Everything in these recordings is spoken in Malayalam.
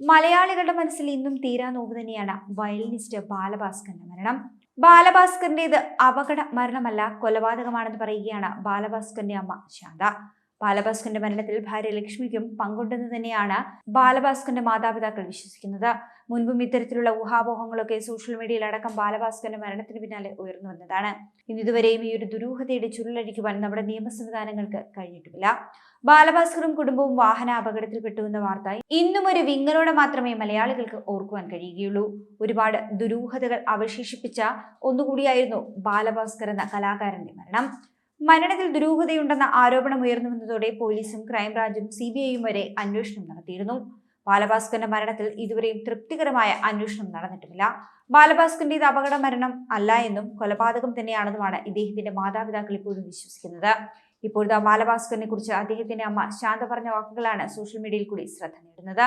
മലയാളികളുടെ മനസ്സിൽ ഇന്നും തീരാ നോവ് തന്നെയാണ് വയലിനിസ്റ്റ് ബാലഭാസ്കറിന്റെ മരണം. ബാലഭാസ്കറിന്റേത് അപകട മരണമല്ല കൊലപാതകമാണെന്ന് പറയുകയാണ് ബാലഭാസ്കറിന്റെ അമ്മ ശാന്ത. ബാലഭാസ്കറിന്റെ മരണത്തിൽ ഭാര്യ ലക്ഷ്മിക്കും പങ്കുണ്ടെന്ന് തന്നെയാണ് ബാലഭാസ്കറിന്റെ മാതാപിതാക്കൾ വിശ്വസിക്കുന്നത്. മുൻപും ഇത്തരത്തിലുള്ള ഊഹാപോഹങ്ങളൊക്കെ സോഷ്യൽ മീഡിയയിൽ അടക്കം ബാലഭാസ്കറിന്റെ മരണത്തിന് പിന്നാലെ ഉയർന്നു വന്നതാണ്. ഇന്നിതുവരെയും ഈ ഒരു ദുരൂഹതയുടെ ചുരുളടിക്കുവാൻ നമ്മുടെ നിയമ സംവിധാനങ്ങൾക്ക് കഴിഞ്ഞിട്ടുമില്ല. ബാലഭാസ്കറും കുടുംബവും വാഹന അപകടത്തിൽപ്പെട്ടു എന്ന വാർത്ത ഇന്നും ഒരു വിങ്ങലോടെ മാത്രമേ മലയാളികൾക്ക് ഓർക്കുവാൻ കഴിയുകയുള്ളൂ. ഒരുപാട് ദുരൂഹതകൾ അവശേഷിപ്പിച്ച ഒന്നുകൂടിയായിരുന്നു ബാലഭാസ്കർ എന്ന കലാകാരന്റെ മരണം. മരണത്തിൽ ദുരൂഹതയുണ്ടെന്ന ആരോപണം ഉയർന്നു വന്നതോടെ പോലീസും ക്രൈംബ്രാഞ്ചും സി ബി ഐയും വരെ അന്വേഷണം നടത്തിയിരുന്നു. ബാലഭാസ്കറിന്റെ മരണത്തിൽ ഇതുവരെയും തൃപ്തികരമായ അന്വേഷണം നടന്നിട്ടുമില്ല. ബാലഭാസ്കറിന്റെ ഇത് അപകട മരണം അല്ല എന്നും കൊലപാതകം തന്നെയാണെന്നുമാണ് ഇദ്ദേഹത്തിന്റെ മാതാപിതാക്കൾ ഇപ്പോഴും വിശ്വസിക്കുന്നത്. ഇപ്പോഴത്തെ ബാലഭാസ്കറിനെ കുറിച്ച് അദ്ദേഹത്തിന്റെ അമ്മ ശാന്ത പറഞ്ഞ വാക്കുകളാണ് സോഷ്യൽ മീഡിയയിൽ കൂടി ശ്രദ്ധ നേടുന്നത്.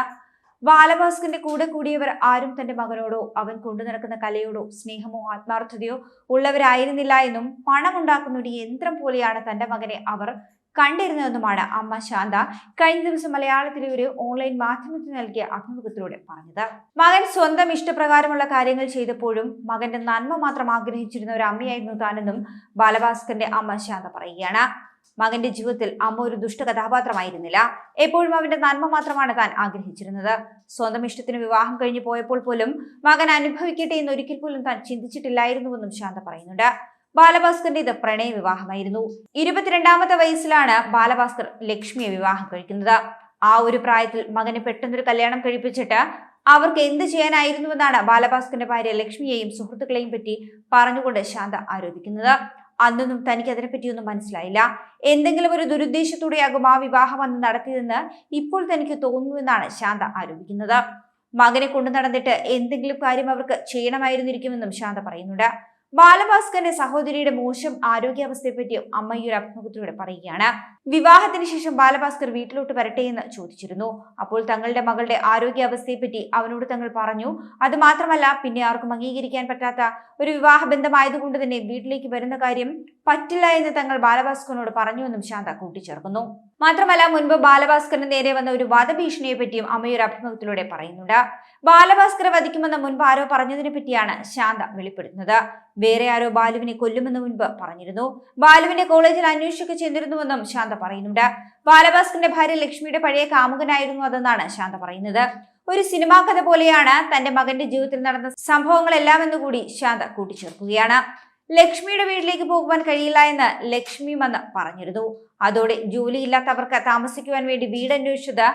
ബാലഭാസ്കറിന്റെ കൂടെ കൂടിയവർ ആരും തന്റെ മകനോടോ അവൻ കൊണ്ടു നടക്കുന്ന കലയോടോ സ്നേഹമോ ആത്മാർത്ഥതയോ ഉള്ളവരായിരുന്നില്ല എന്നും പണമുണ്ടാക്കുന്ന ഒരു യന്ത്രം പോലെയാണ് തന്റെ മകനെ അവർ കണ്ടിരുന്നതെന്നുമാണ് അമ്മ ശാന്ത കഴിഞ്ഞ ദിവസം മലയാളത്തിലെ ഒരു ഓൺലൈൻ മാധ്യമത്തിന് നൽകിയ അഭിമുഖത്തിലൂടെ പറഞ്ഞത്. മകൻ സ്വന്തം ഇഷ്ടപ്രകാരമുള്ള കാര്യങ്ങൾ ചെയ്തപ്പോഴും മകന്റെ നന്മ മാത്രം ആഗ്രഹിച്ചിരുന്ന ഒരു അമ്മയായിരുന്നു താനെന്നും ബാലഭാസ്കറിന്റെ അമ്മ ശാന്ത പറയുകയാണ്. മകന്റെ ജീവിതത്തിൽ അമ്മ ഒരു ദുഷ്ട കഥാപാത്രമായിരുന്നില്ല. എപ്പോഴും അവന്റെ നന്മ മാത്രമാണ് താൻ ആഗ്രഹിച്ചിരുന്നത്. സ്വന്തം ഇഷ്ടത്തിന് വിവാഹം കഴിഞ്ഞു പോയപ്പോൾ പോലും മകൻ അനുഭവിക്കട്ടെ എന്ന് ഒരിക്കൽ പോലും താൻ ചിന്തിച്ചിട്ടില്ലായിരുന്നുവെന്നും ശാന്ത പറയുന്നുണ്ട്. ബാലഭാസ്കറിന്റെ ഇത് പ്രണയ വിവാഹമായിരുന്നു. ഇരുപത്തിരണ്ടാമത്തെ വയസ്സിലാണ് ബാലഭാസ്കർ ലക്ഷ്മിയെ വിവാഹം കഴിക്കുന്നത്. ആ ഒരു പ്രായത്തിൽ മകനെ പെട്ടെന്നൊരു കല്യാണം കഴിപ്പിച്ചിട്ട് അവർക്ക് എന്ത് ചെയ്യാനായിരുന്നുവെന്നാണ് ബാലഭാസ്കറിന്റെ ഭാര്യ ലക്ഷ്മിയെയും സുഹൃത്തുക്കളെയും പറ്റി പറഞ്ഞുകൊണ്ട് ശാന്ത ആരോപിക്കുന്നത്. അന്നൊന്നും തനിക്ക് അതിനെപ്പറ്റിയൊന്നും മനസ്സിലായില്ല. എന്തെങ്കിലും ഒരു ദുരുദ്ദേശത്തോടെയാകും ആ വിവാഹം അന്ന് നടത്തിയതെന്ന് ഇപ്പോൾ തനിക്ക് തോന്നുന്നുവെന്നാണ് ശാന്ത ആരോപിക്കുന്നത്. മകനെ കൊണ്ടു നടന്നിട്ട് എന്തെങ്കിലും കാര്യം അവർക്ക് ചെയ്യണമായിരുന്നിരിക്കുമെന്നും ശാന്ത പറയുന്നുണ്ട്. ബാലഭാസ്കറിന്റെ സഹോദരിയുടെ മോശം ആരോഗ്യാവസ്ഥയെപ്പറ്റിയും അമ്മയ്യൊരു അഭിമുഖത്തിലൂടെ പറയുകയാണ്. വിവാഹത്തിന് ശേഷം ബാലഭാസ്കർ വീട്ടിലോട്ട് വരട്ടെ എന്ന് ചോദിച്ചിരുന്നു. അപ്പോൾ തങ്ങളുടെ മകളുടെ ആരോഗ്യാവസ്ഥയെപ്പറ്റി അവനോട് തങ്ങൾ പറഞ്ഞു. അത് മാത്രമല്ല പിന്നെ ആർക്കും അംഗീകരിക്കാൻ പറ്റാത്ത ഒരു വിവാഹ ബന്ധമായതുകൊണ്ട് തന്നെ വീട്ടിലേക്ക് വരുന്ന കാര്യം പറ്റില്ല എന്ന് തങ്ങൾ ബാലഭാസ്കറിനോട് പറഞ്ഞുവെന്നും ശാന്ത കൂട്ടിച്ചേർക്കുന്നു. മാത്രമല്ല മുൻപ് ബാലഭാസ്കറിന് നേരെ വന്ന ഒരു വധഭീഷണിയെ പറ്റിയും അമ്മയൊരു അഭിമുഖത്തിലൂടെ പറയുന്നുണ്ട്. ബാലഭാസ്കറെ വധിക്കുമെന്ന് മുൻപ് ആരോ പറഞ്ഞതിനെ പറ്റിയാണ് ശാന്ത വെളിപ്പെടുത്തുന്നത്. വേറെ ആരോ ബാലുവിനെ കൊല്ലുമെന്ന് മുൻപ് പറഞ്ഞിരുന്നു. ബാലുവിന്റെ കോളേജിൽ അന്വേഷിക്കുക ചെന്നിരുന്നുവെന്നും ശാന്ത പറയുന്നുണ്ട്. ബാലഭാസ്കറിന്റെ ഭാര്യ ലക്ഷ്മിയുടെ പഴയ കാമുകനായിരുന്നു അതെന്നാണ് ശാന്ത പറയുന്നത്. ഒരു സിനിമാ കഥ പോലെയാണ് തന്റെ മകന്റെ ജീവിതത്തിൽ നടന്ന സംഭവങ്ങളെല്ലാം എന്നുകൂടി ശാന്ത കൂട്ടിച്ചേർക്കുകയാണ്. ലക്ഷ്മിയുടെ വീട്ടിലേക്ക് പോകുവാൻ കഴിയില്ല എന്ന് ലക്ഷ്മി മന്ന പറഞ്ഞിരുന്നു. അതോടെ ജോലിയില്ലാത്തവർക്ക് താമസിക്കുവാൻ വേണ്ടി വീട് അന്വേഷിച്ചത്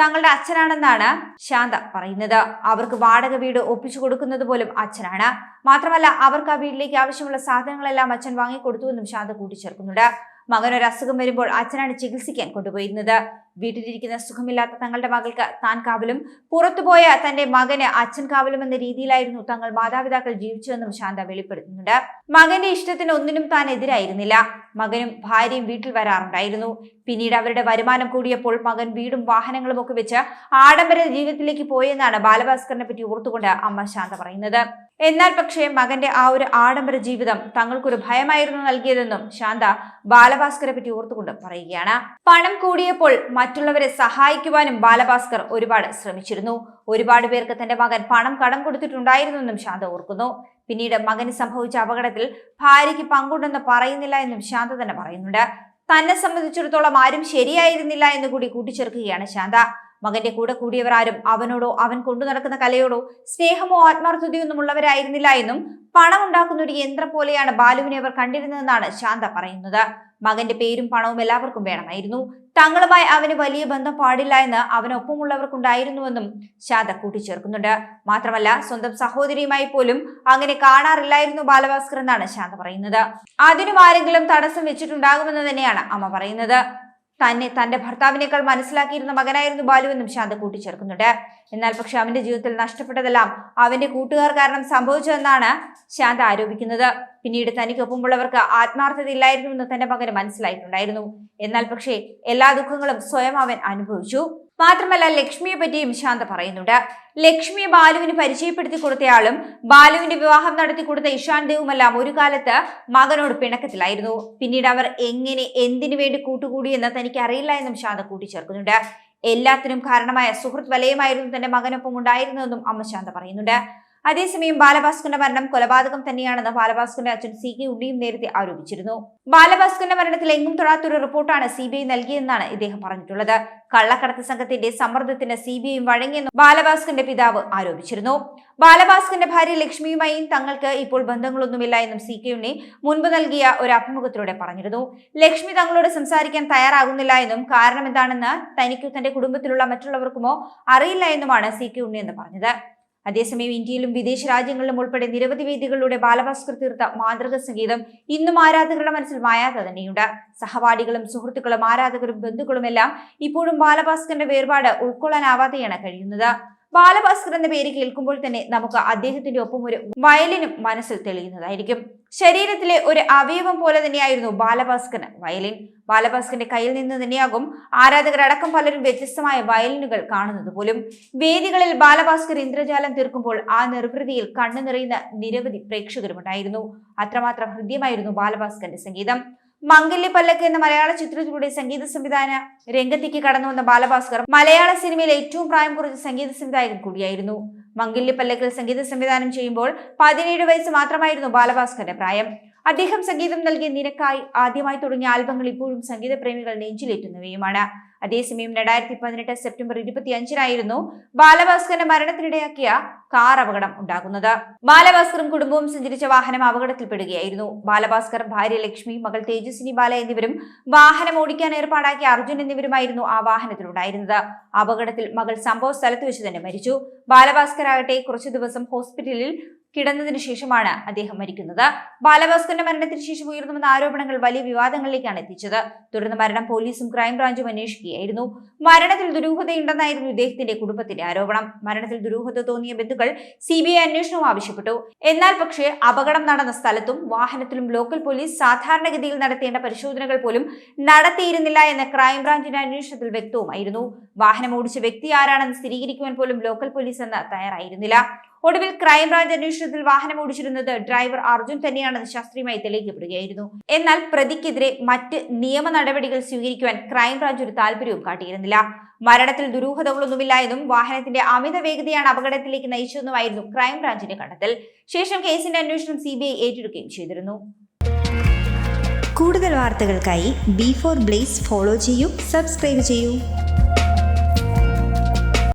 തങ്ങളുടെ അച്ഛനാണെന്നാണ് ശാന്ത പറയുന്നത്. അവർക്ക് വാടക വീട് ഒപ്പിച്ചു കൊടുക്കുന്നത് പോലും അച്ഛനാണ്. മാത്രമല്ല അവർക്ക് ആ വീട്ടിലേക്ക് ആവശ്യമുള്ള സാധനങ്ങളെല്ലാം അച്ഛൻ വാങ്ങിക്കൊടുത്തുവെന്നും ശാന്ത കൂട്ടിച്ചേർക്കുന്നുണ്ട്. മകനൊരു അസുഖം വരുമ്പോൾ അച്ഛനാണ് ചികിത്സിക്കാൻ കൊണ്ടുപോയിരുന്നത്. വീട്ടിലിരിക്കുന്ന സുഖമില്ലാത്ത തങ്ങളുടെ മകൾക്ക് താൻ കാവലും പുറത്തുപോയ തന്റെ മകന് അച്ഛൻ കാവലും എന്ന രീതിയിലായിരുന്നു തങ്ങൾ മാതാപിതാക്കൾ ജീവിച്ചുവെന്നും ശാന്ത വെളിപ്പെടുത്തുന്നുണ്ട്. മകന്റെ ഇഷ്ടത്തിന് ഒന്നിനും താൻ എതിരായിരുന്നില്ല. മകനും ഭാര്യയും വീട്ടിൽ വരാറുണ്ടായിരുന്നു. പിന്നീട് അവരുടെ വരുമാനം കൂടിയപ്പോൾ മകൻ വീടും വാഹനങ്ങളും ഒക്കെ വെച്ച് ആഡംബര ജീവിതത്തിലേക്ക് പോയെന്നാണ് ബാലഭാസ്കറിനെ പറ്റി ഓർത്തുകൊണ്ട് അമ്മ ശാന്ത പറയുന്നത്. എന്നാൽ പക്ഷേ മകന്റെ ആ ഒരു ആഡംബര ജീവിതം തങ്ങൾക്കൊരു ഭയമായിരുന്നു നൽകിയതെന്നും ശാന്ത ബാലഭാസ്കറെ പറ്റി ഓർത്തുകൊണ്ട് പറയുകയാണ്. പണം കൂടിയപ്പോൾ മറ്റുള്ളവരെ സഹായിക്കുവാനും ബാലഭാസ്കർ ഒരുപാട് ശ്രമിച്ചിരുന്നു. ഒരുപാട് പേർക്ക് തന്റെ മകൻ പണം കടം കൊടുത്തിട്ടുണ്ടായിരുന്നെന്നും ശാന്ത ഓർക്കുന്നു. പിന്നീട് മകന് സംഭവിച്ച അപകടത്തിൽ ഭാര്യയ്ക്ക് പങ്കുണ്ടെന്ന് പറയുന്നില്ല എന്നും ശാന്ത തന്നെ പറയുന്നുണ്ട്. തന്നെ സംബന്ധിച്ചിടത്തോളം ആരും ശരിയായിരുന്നില്ല എന്ന് കൂടി കൂട്ടിച്ചേർക്കുകയാണ് ശാന്ത. മകന്റെ കൂടെ കൂടിയവരാരും അവനോടോ അവൻ കൊണ്ടു നടക്കുന്ന കലയോടോ സ്നേഹമോ ആത്മാർത്ഥതയൊന്നും ഉള്ളവരായിരുന്നില്ല എന്നും പണം ഉണ്ടാക്കുന്ന ഒരു യന്ത്രം പോലെയാണ് ബാലുവിനെ അവർ കണ്ടിരുന്നതെന്നാണ് ശാന്ത പറയുന്നത്. മകന്റെ പേരും പണവും എല്ലാവർക്കും വേണമായിരുന്നു. തങ്ങളുമായി അവന് വലിയ ബന്ധം പാടില്ല എന്ന് അവനൊപ്പമുള്ളവർക്കുണ്ടായിരുന്നുവെന്നും ശാന്ത കൂട്ടിച്ചേർക്കുന്നുണ്ട്. മാത്രമല്ല സ്വന്തം സഹോദരിയുമായി പോലും അങ്ങനെ കാണാറില്ലായിരുന്നു ബാലഭാസ്കർ എന്നാണ് ശാന്ത പറയുന്നത്. അതിനും ആരെങ്കിലും തടസ്സം വെച്ചിട്ടുണ്ടാകുമെന്ന് തന്നെയാണ് അമ്മ പറയുന്നത്. തന്നെ തന്റെ ഭർത്താവിനേക്കാൾ മനസ്സിലാക്കിയിരുന്ന മകനായിരുന്നു ബാലുവെന്നും ശാന്ത കൂട്ടിച്ചേർക്കുന്നുണ്ട്. എന്നാൽ പക്ഷെ അവന്റെ ജീവിതത്തിൽ നഷ്ടപ്പെട്ടതെല്ലാം അവന്റെ കൂട്ടുകാർ കാരണം സംഭവിച്ചതെന്നാണ് ശാന്ത ആരോപിക്കുന്നത്. പിന്നീട് തനിക്കൊപ്പമുള്ളവർക്ക് ആത്മാർത്ഥത ഇല്ലായിരുന്നുവെന്ന് തന്റെ മകന് മനസ്സിലായിട്ടുണ്ടായിരുന്നു. എന്നാൽ പക്ഷേ എല്ലാ ദുഃഖങ്ങളും സ്വയം അവൻ അനുഭവിച്ചു. മാത്രമല്ല ലക്ഷ്മിയെ പറ്റിയും ശാന്ത പറയുന്നുണ്ട്. ലക്ഷ്മിയെ ബാലുവിന് പരിചയപ്പെടുത്തി കൊടുത്തയാളും ബാലുവിന്റെ വിവാഹം നടത്തി കൊടുത്ത ഇഷാൻ ദേവുമെല്ലാം ഒരു കാലത്ത് മകനോട് പിണക്കത്തിലായിരുന്നു. പിന്നീട് അവർ എങ്ങനെ എന്തിനു വേണ്ടി കൂട്ടുകൂടിയെന്ന് തനിക്ക് അറിയില്ല എന്നും ശാന്ത കൂട്ടിച്ചേർക്കുന്നുണ്ട്. എല്ലാത്തിനും കാരണമായ സുഹൃത്ത് വലയമായിരുന്നു തന്റെ മകനൊപ്പം ഉണ്ടായിരുന്നതെന്നും അമ്മ ശാന്ത പറയുന്നുണ്ട്. അതേസമയം ബാലഭാസ്കറിന്റെ മരണം കൊലപാതകം തന്നെയാണെന്ന് ബാലഭാസ്കറിന്റെ അച്ഛൻ സി കെ ഉണ്ണിയും നേരത്തെ ആരോപിച്ചിരുന്നു. ബാലഭാസ്കറിന്റെ മരണത്തിൽ എങ്ങും തൊടാത്തൊരു റിപ്പോർട്ടാണ് സി ബി ഐ നൽകിയെന്നാണ് ഇദ്ദേഹം പറഞ്ഞിട്ടുള്ളത്. കള്ളക്കടത്ത് സംഘത്തിന്റെ സമ്മർദ്ദത്തിന് സി ബി ഐ വഴങ്ങിയെന്നും ബാലഭാസ്കറിന്റെ പിതാവ് ആരോപിച്ചിരുന്നു. ബാലഭാസ്കറിന്റെ ഭാര്യ ലക്ഷ്മിയുമായും തങ്ങൾക്ക് ഇപ്പോൾ ബന്ധങ്ങളൊന്നുമില്ല എന്നും സി കെ ഉണ്ണി മുൻപ് നൽകിയ ഒരു അഭിമുഖത്തിലൂടെ പറഞ്ഞിരുന്നു. ലക്ഷ്മി തങ്ങളോട് സംസാരിക്കാൻ തയ്യാറാകുന്നില്ല എന്നും കാരണം എന്താണെന്ന് തനിക്കോ തന്റെ കുടുംബത്തിലുള്ള മറ്റുള്ളവർക്കുമോ അറിയില്ല എന്നുമാണ് സി കെ ഉണ്ണി എന്ന് പറഞ്ഞത്. അതേസമയം ഇന്ത്യയിലും വിദേശ രാജ്യങ്ങളിലും ഉൾപ്പെടെ നിരവധി വേദികളിലൂടെ ബാലഭാസ്കർ തീർത്ത മാതൃക സംഗീതം ഇന്നും ആരാധകരുടെ മനസ്സിൽ മായാതെ തന്നെയുണ്ട്. സഹപാഠികളും സുഹൃത്തുക്കളും ആരാധകരും ബന്ധുക്കളുമെല്ലാം ഇപ്പോഴും ബാലഭാസ്കറിന്റെ വേർപാട് ഉൾക്കൊള്ളാനാവാതെയാണ് കഴിയുന്നത്. ബാലഭാസ്കർ എന്ന പേര് കേൾക്കുമ്പോൾ തന്നെ നമുക്ക് അദ്ദേഹത്തിന്റെ ഒപ്പം ഒരു വയലിനും മനസ്സിൽ തെളിയുന്നതായിരിക്കും. ശരീരത്തിലെ ഒരു അവയവം പോലെ തന്നെയായിരുന്നു ബാലഭാസ്കറിന്. വയലിൻ ബാലഭാസ്കറിന്റെ കയ്യിൽ നിന്ന് തന്നെയാകും ആരാധകരടക്കം പലരും വ്യത്യസ്തമായ വയലിനുകൾ കാണുന്നത് പോലും. വേദികളിൽ ബാലഭാസ്കർ ഇന്ദ്രജാലം തീർക്കുമ്പോൾ ആ നിർവൃതിയിൽ കണ്ണു നിറയുന്ന നിരവധി പ്രേക്ഷകരുമുണ്ടായിരുന്നു. അത്രമാത്രം ഹൃദ്യമായിരുന്നു ബാലഭാസ്കറിന്റെ സംഗീതം. മംഗല്യ പല്ലക്ക് എന്ന മലയാള ചിത്രത്തിലൂടെ സംഗീത സംവിധാന രംഗത്തേക്ക് കടന്നു വന്ന ബാലഭാസ്കർ മലയാള സിനിമയിൽ ഏറ്റവും പ്രായം കുറച്ച സംഗീത സംവിധായകൻ കൂടിയായിരുന്നു. മംഗല്യ പല്ലക്കിൽ സംഗീത സംവിധാനം ചെയ്യുമ്പോൾ പതിനേഴ് വയസ്സ് മാത്രമായിരുന്നു ബാലഭാസ്കറിന്റെ പ്രായം. അദ്ദേഹം സംഗീതം നൽകിയ നിരക്കായി ആദ്യമായി തുടങ്ങിയ ആൽബങ്ങൾ ഇപ്പോഴും സംഗീത പ്രേമികൾ നെഞ്ചിലേറ്റുന്നവയുമാണ്. അതേസമയം രണ്ടായിരത്തി പതിനെട്ട് സെപ്റ്റംബർ ഇരുപത്തി അഞ്ചിനായിരുന്നു ബാലഭാസ്കറിന്റെ മരണത്തിനിടയാക്കിയ കാർ അപകടം ഉണ്ടാകുന്നത്. ബാലഭാസ്കറും കുടുംബവും സഞ്ചരിച്ച വാഹനം അപകടത്തിൽപ്പെടുകയായിരുന്നു. ബാലഭാസ്കർ ഭാര്യ ലക്ഷ്മി മകൾ തേജസ്വിനി ബാല എന്നിവരും വാഹനം ഓടിക്കാൻ ഏർപ്പാടാക്കിയ അർജുൻ എന്നിവരുമായിരുന്നു ആ വാഹനത്തിലുണ്ടായിരുന്നത്. അപകടത്തിൽ മകൾ സംഭവ സ്ഥലത്ത് വെച്ച് തന്നെ മരിച്ചു. ബാലഭാസ്കർ ആകട്ടെ കുറച്ചു ദിവസം ഹോസ്പിറ്റലിൽ കിടന്നതിനു ശേഷമാണ് അദ്ദേഹം മരിക്കുന്നത്. ബാലഭാസ്കറിന്റെ മരണത്തിന് ശേഷം ഉയർന്നുവന്ന ആരോപണങ്ങൾ വലിയ വിവാദങ്ങളിലേക്കാണ് എത്തിച്ചത്. തുടർന്ന് മരണം പോലീസും ക്രൈംബ്രാഞ്ചും അന്വേഷിക്കുകയായിരുന്നു. മരണത്തിൽ ദുരൂഹതയുണ്ടെന്നായിരുന്നു ഇദ്ദേഹത്തിന്റെ കുടുംബത്തിന്റെ ആരോപണം. മരണത്തിൽ ദുരൂഹത തോന്നിയ ബന്ധുക്കൾ സി ബി ഐ അന്വേഷണവും ആവശ്യപ്പെട്ടു. എന്നാൽ പക്ഷേ അപകടം നടന്ന സ്ഥലത്തും വാഹനത്തിലും ലോക്കൽ പോലീസ് സാധാരണഗതിയിൽ നടത്തേണ്ട പരിശോധനകൾ പോലും നടത്തിയിരുന്നില്ല എന്ന ക്രൈംബ്രാഞ്ചിന്റെ അന്വേഷണത്തിൽ വ്യക്തവുമായിരുന്നു. വാഹനം ഓടിച്ച വ്യക്തി ആരാണെന്ന് സ്ഥിരീകരിക്കുവാൻ പോലും ലോക്കൽ പോലീസ് എന്ന് തയ്യാറായിരുന്നില്ല. ഒടുവിൽ ക്രൈംബ്രാഞ്ച് അന്വേഷണത്തിൽ വാഹനം ഓടിച്ചിരുന്നത് ഡ്രൈവർ അർജുൻ തന്നെയാണെന്ന് ശാസ്ത്രീയമായി തെളിയിക്കപ്പെടുകയായിരുന്നു. എന്നാൽ പ്രതിക്കെതിരെ മറ്റ് നിയമ നടപടികൾ സ്വീകരിക്കുവാൻ ക്രൈംബ്രാഞ്ച് ഒരു താല്പര്യവും കാട്ടിയിരുന്നില്ല. മരണത്തിൽ ദുരൂഹതകളൊന്നുമില്ല എന്നും വാഹനത്തിന്റെ അമിത വേഗതയാണ് അപകടത്തിലേക്ക് നയിച്ചതെന്നുമായിരുന്നു ക്രൈംബ്രാഞ്ചിന്റെ കണ്ടെത്തൽ. ശേഷം കേസിന്റെ അന്വേഷണം സി ബി ഐ ഏറ്റെടുക്കുകയും ചെയ്തിരുന്നു. കൂടുതൽ വാർത്തകൾക്കായി ബി ഫോർ ബ്ലേസ് ഫോളോ ചെയ്യൂ സബ്സ്ക്രൈബ് ചെയ്യൂ.